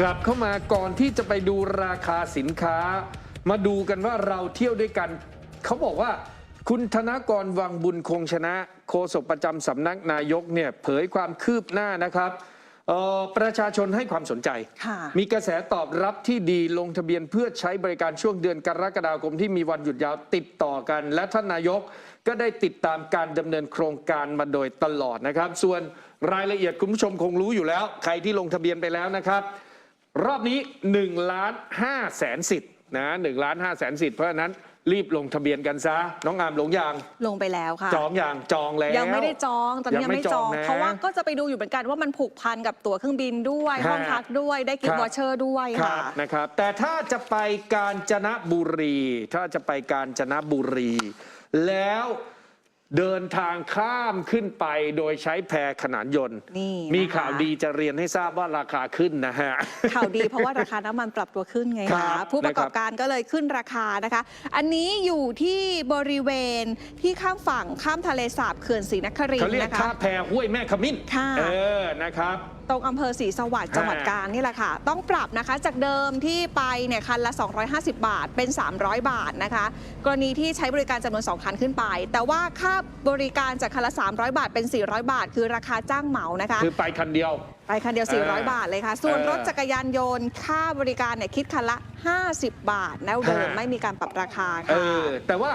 กลับเข้ามาก่อนที่จะไปดูราคาสินค้า มาดูกันว่าเราเที่ยวด้วยกัน เขาบอกว่า คุณธนกรวังบุญคงชนะโฆษกประจำสำนักนายกเนี่ยเผยความคืบหน้านะครับเอ่อประชาชนให้ความสนใจค่ะมีกระแสตอบรับที่ดีลงทะเบียนเพื่อใช้บริการช่วงเดือนกรกฎาคมที่มีวันหยุดยาวติดต่อกัน และท่านนายกก็ได้ติดตามการดำเนินโครงการมาโดยตลอดนะครับ ส่วนรายละเอียดคุณผู้ชมคงรู้อยู่แล้ว ใครที่ลงทะเบียนไปแล้วนะครับ รอบนี้1ล้าน5แสนสิทธิ์นะ1ล้าน5แสนสิทธิ์เพราะฉะนั้นรีบลงทะเบียนกันซะ น้องอามหลงยาง ลงไปแล้วค่ะ จองอย่างจองแล้ว ยังไม่ได้จองตอนนี้ยังไม่จองยังไม่จองนะเพราะว่าก็จะไปดูอยู่เหมือนกันว่ามันผูกพันกับตั๋วเครื่องบินด้วยฮะห้องพักด้วยได้กิฟครัต์บวอเชอร์ด้วยคค่ะรับนะครับ แต่ถ้าจะไปกาญจนบุรี ถ้าจะไปกาญจนบุรี แล้ว เดินทางข้ามขึ้นไปโดยใช้แพขนานยนต์ นี่มีนะคะข่าวดีจะเรียนให้ทราบว่าราคาขึ้นนะฮะ ข่าวดีเพราะว่าราคาน้ำมันปรับตัวขึ้นไงครัคะบผู้ประกอบการก็เลยขึ้นราคานะคะ อันนี้อยู่ที่บริเวณที่ข้ามฝั่งข้ามทะเลสาบเขื่อนศรีนครินเขาทเรีร์ยกนะท่าคะ แพห้วยแม่ขมิ้นค่ะ เออนะครับ ตรงอำเภอศรีสวัสดิ์จังหวัดฮะกาญนี่แหละค่ะ ต้องปรับนะคะจากเดิมที่ไปเนี่ยคันละ 250 บาทเป็น 300 บาทนะคะ กรณีที่ใช้บริการจำนวน 2 คันขึ้นไป แต่ว่าค่าบริการจากคันละ 300 บาทเป็น 400 บาท คือราคาจ้างเหมานะคะ คือไปคันเดียว ไปคันเดียวเออ400 บาทเลยค่ะ ส่วนเออรถจักรยานยนต์ค่าบริการเนี่ยคิดคันละ 50 บาทแล้วเดิมฮะไม่มีการปรับราคาเอค่ะอแต่ว่า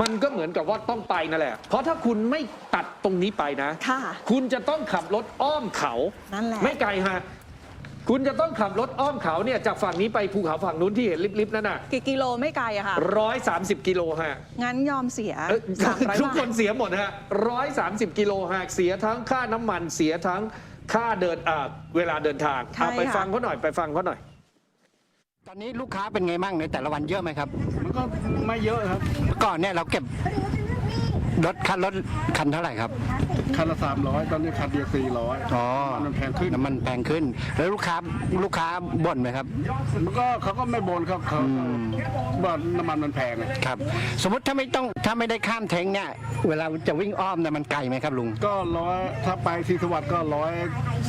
มันก็เหมือนกับว่าต้องไปนั่นแหละ เพราะถ้าคุณไม่ตัดตรงนี้ไปนะค่ะคุณจะต้องขับรถอ้อมเขา นั่นแหละ ไม่ไกลฮะ คุณจะต้องขับรถอ้อมเขาเนี่ยจากฝั่งนี้ไปภูเขาฝั่งนู้นที่เห็นลิบๆนั่นน่ะกี่กิโลไม่ไกลอะค่ะ ร้อยสามสิบกิโลฮะงั้นยอมเสียเอ้ย300ทุกบาคทนเสียหมดฮะร้อยสามสิบกิโลฮะเสียทั้งค่าน้ำมันเสียทั้งค่าเดินอ่าเวลาเดินทางใช่เอาไปค่ะ ฟังเขาหน่อยไปฟังเขาหน่อย ตอนนี้ลูกค้าเป็นไงบ้างในแต่ละวันเยอะไหมครับ มันก็ไม่เยอะครับเมื่อก่อนเนี่ยเราเก็บ รถคันรถคันเท่าไหร่ครับ คันละสามร้อยตอนนี้คันเดียวสี่ร้อยอ๋อ มันแพงขึ้นน้ำมันแพงขึ้น แล้วลูกค้าลูกค้าบ่นไหมครับ มันก็เขาก็ไม่บ่นครับเขาว่าน้ำมันมันแพงอะครับ สมมติถ้าไม่ต้องถ้าไม่ได้ข้ามเทงเนี่ยเวลาจะวิ่งอ้อมเนี่ยมันไกลไหมครับลุง ก็ร้อยถ้าไปศรีสวัสดิ์ก็ร้อย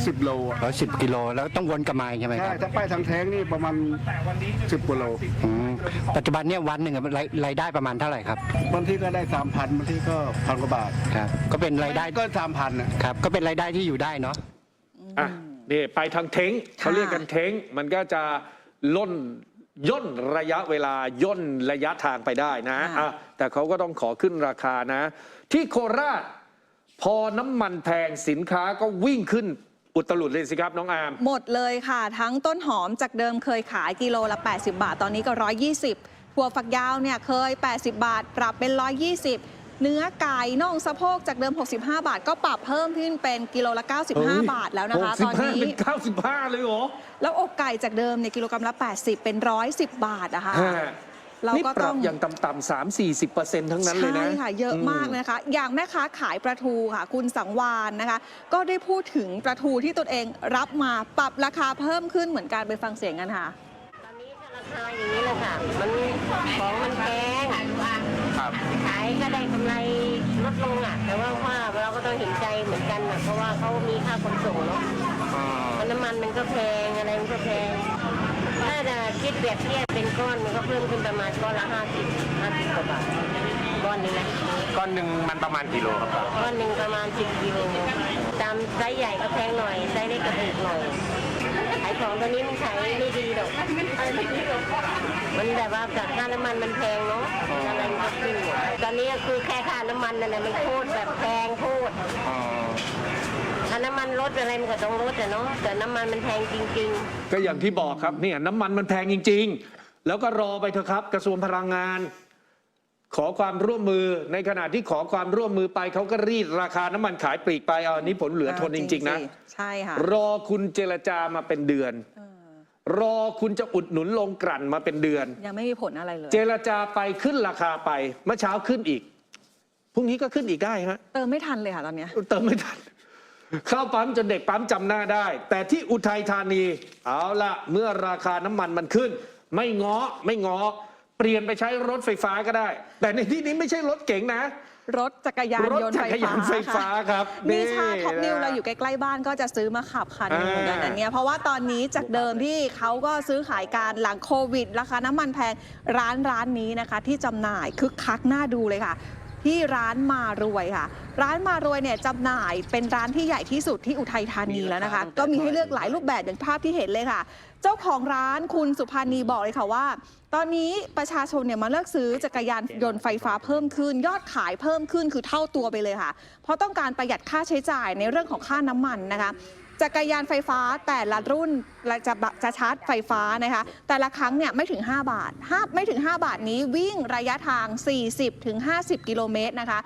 สิบโลอะร้อยสิบกิโลแล้วต้องวนกลับมาใช่ไหมคใช่รับถ้าไปทางแท้งนี่ประมาณสิบกว่าโลอืมปัจจุบันเนี่ยวันหนึ่งอะรายรายได้ประมาณเท่าไหร่ครับบางที่ก็ได้สามพันบางที่ก็พันกว่าบาทครับก็เป็นรายได้ก็สามพันอะครับก็เป็นรายได้ที่อยู่ได้เนาะอะนี่ไปทางเท้งเขาเรียกกันเท้งมันก็จะล่นย่นระยะเวลาย่นระยะทางไปได้นะค่ะอะแต่เขาก็ต้องขอขึ้นราคานะ ที่โคราช พอน้ำมันแพงสินค้าก็วิ่งขึ้นอุตลุดเลยสิครับน้องอาร์มหมดเลยค่ะ ทั้งต้นหอมจากเดิมเคยขายกิโลละ 80 บาท ตอนนี้ก็ 120ถั่วฝักยาวเนี่ยเคย 80 บาท ปรับเป็น 120 เนื้อไก่น่องสะโพกจากเดิม 65 บาท ก็ปรับเพิ่มขึ้นเป็นกิโลละ 95 บาทแล้วนะคะ ตอนนี้เป็น 95 เลยเหรอ แล้วอกไก่จากเดิมเนี่ยกิโลกรัมละ 80 เป็น 110 บาทอะค่ะฮะเรานี่ก็ปรัต้บองอย่างต่ำๆ3 40เปอร์เซ็นต์ทั้งนั้นเลยนะ ใช่ค่ะ เยอะมากนะคะ อย่างแม่ค้าขายปลาทูค่ะ คุณสังวานนะคะ ก็ได้พูดถึงปลาทูที่ตนเองรับมาปรับราคาเพิ่มขึ้นเหมือนกันไปฟังเสียงกันค่ะ ตอนนี้ถ้าราคาอย่างนี้เลยค่ะ มันของมันแพง ขายก็ได้กำไรลดลงอะ แต่ว่าว่าเราก็ต้องเห็นใจเหมือนกันอะเพราะว่าเขามีค่าขนส่งเนาะเพราะน้ำมันมันก็แพงอะไรมันก็แพง ถ้าจะคิดแบบเทียบเป็นก้อนมันก็เพิ่มขึ้นประมาณก้อนละห้าสิบห้าสิบกว่าบาทก้อนหนึงนะก้อนหนึ่งมันประมาณกี่โลครับก้อนหนึ่งประมาณสิบกิโลตาม ไซส์ใหญ่ก็แพงหน่อยไซส์เล็กก็ถูกหน่อยขายของตัวนี้มันขายไม่ดีหรอกมันแบบว่ากับค่าน้ำมันมันแพงเนาะอะไรมันก็ขึ้นหมดตอนนี้ก็คือแค่ค่าน้ำมันนั่นแหละมันโคตรแบบแพงโคตรถ้าน้ำมันลดอะไรมันก็ต้องลดแต่เนาะแต่น้ำมันมันแพงจริง ๆ ก็อย่างที่บอกครับเนี่ยน้ำมันมันแพงจริง ๆ แล้วก็รอไปเถอะครับ กระทรวงพลังงาน ขอความร่วมมือในขณะที่ขอความร่วมมือไปเขาก็รีดราคาน้ำมันขายปลีกไปเอาอันนี้ผลเหลือทนจริง ๆ นะ ใช่ค่ะรอคุณเจรจามาเป็นเดือน รอคุณจะอุดหนุนลงกลั่นมาเป็นเดือน ยังไม่มีผลอะไรเลย เจรจาไปขึ้นราคาไปเมื่อเช้าขึ้นอีกพรุ่งนี้ก็ขึ้นอีกได้ฮะเติมไม่ทันเลยค่ะตอนเนี้ยเติมไม่ทันเข้าปั๊มจนเด็กปั๊มจำหน้าได้ แต่ที่อุทัยธานีเอาละเมื่อราคาน้ำมันมันขึ้น ไม่ง้อไม่ง้อ เปลี่ยนไปใช้รถไฟฟ้าก็ได้ แต่ในที่นี้ไม่ใช่รถเก๋งนะ รถจักรยานรถยนต์จัไฟกรยาฟ้านไฟฟ้าค่ะครับมีชานี่ท็อปนิวนะเราอยู่ใกล้ๆบ้านก็จะซื้อมาขับคันหนึงเหมือนกันอันเนี้ยเพราะว่าตอนนี้จากเดิมที่เขาก็ซื้อขายการหลังโควิด ราคาน้ำมันแพงร้านร้านนี้นะคะ ที่จำหน่ายคึกคักน่าดูเลยค่ะ ที่ร้านมารวยค่ะ ร้านมารวยเนี่ยจำหน่ายเป็นร้านที่ใหญ่ที่สุดที่อุทัยธานีแล้วนะคะ ก็มีให้เลือกหลายรูปแบบอย่างภาพที่เห็นเลยค่ะ เจ้าของร้านคุณสุภานีบอกเลยค่ะว่า ตอนนี้ประชาชนเนี่ยมาเลือกซื้อจักรยานยนต์ไฟฟ้าเพิ่มขึ้น ยอดขายเพิ่มขึ้นคือเท่าตัวไปเลยค่ะ เพราะต้องการประหยัดค่าใช้จ่ายในเรื่องของค่าน้ำมันนะคะ จักรยานไฟฟ้าแต่ละรุ่นและจะจะชาร์จไฟฟ้านะคะ แต่ละครั้งเนี่ยไม่ถึง 5 บาท5ไม่ถึง 5 บาทนี้วิ่งระยะทาง 40-50ถึง50 กิโลเมตรนะคะ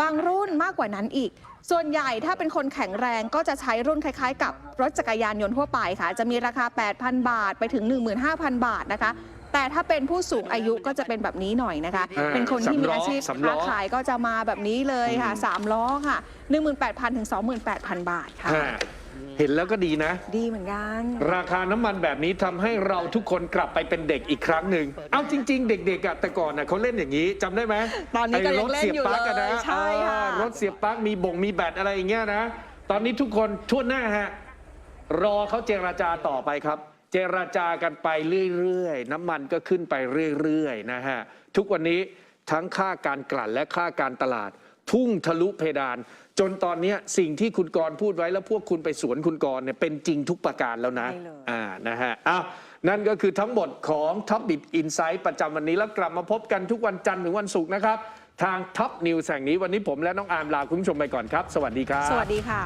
บางรุ่นมากกว่านั้นอีก ส่วนใหญ่ถ้าเป็นคนแข็งแรงก็จะใช้รุ่นคล้ายๆ กับรถจักรยานยนต์ทั่วไปค่ะ จะมีราคา 8,000 บาทไปถึง 15,000 บาทนะคะแต่ถ้าเป็นผู้สูงอายุก็จะเป็นแบบนี้หน่อยนะคะอ่าเป็นคนที่มีสำล้ออาชีพสำล้ค้าอขายก็จะมาแบบนี้เลยค่ะ 3 ล้อค่ะ 18,000 ถึง 28,000 บาทค่ะอ่า เห็นแล้วก็ดีนะ ดีเหมือนกัน ราคาน้ำมันแบบนี้ทำให้เราทุกคนกลับไปเป็นเด็กอีกครั้งหนึ่ง เอาจริง ๆ เด็กๆอะแต่ก่อนน่ะเขาเล่นอย่างนี้จำได้ไหมตอนนี้ก็ไรยังถเล่นเสียบอยู่ปลั๊กอะนะเลยใช่ค่ะอ่ารถเสียบปลั๊กมีบ่งมีแบตอะไรอย่างเงี้ยนะ ตอนนี้ทุกคนทั่วหน้าฮะ รอเขาเจราจาต่อไปครับ เจราจากันไปเรื่อยๆ น้ำมันก็ขึ้นไปเรื่อยๆนะฮะ ทุกวันนี้ทั้งค่าการกลั่นและค่าการตลาด พุ่งทะลุเพดาน จนตอนเนี้ยสิ่งที่คุณกรณ์พูดไว้แล้วพวกคุณไปสวนคุณกรณ์เนี่ยเป็นจริงทุกประการแล้วนะใช่เลยอ่านะฮะอ้าวนั่นก็คือทั้งหมดของท็อปบิ t อินไซ h ์ประจำวันนี้แล้วกลับมาพบกันทุกวันจันทร์ถึงวันศุกร์นะครับ ทางท็อปนิวส์แห่งนี้วันนี้ผมและน้องอาร์มลาคุณผู้ชมไปก่อนครับ สวัสดีครับ สวัสดีค่ะ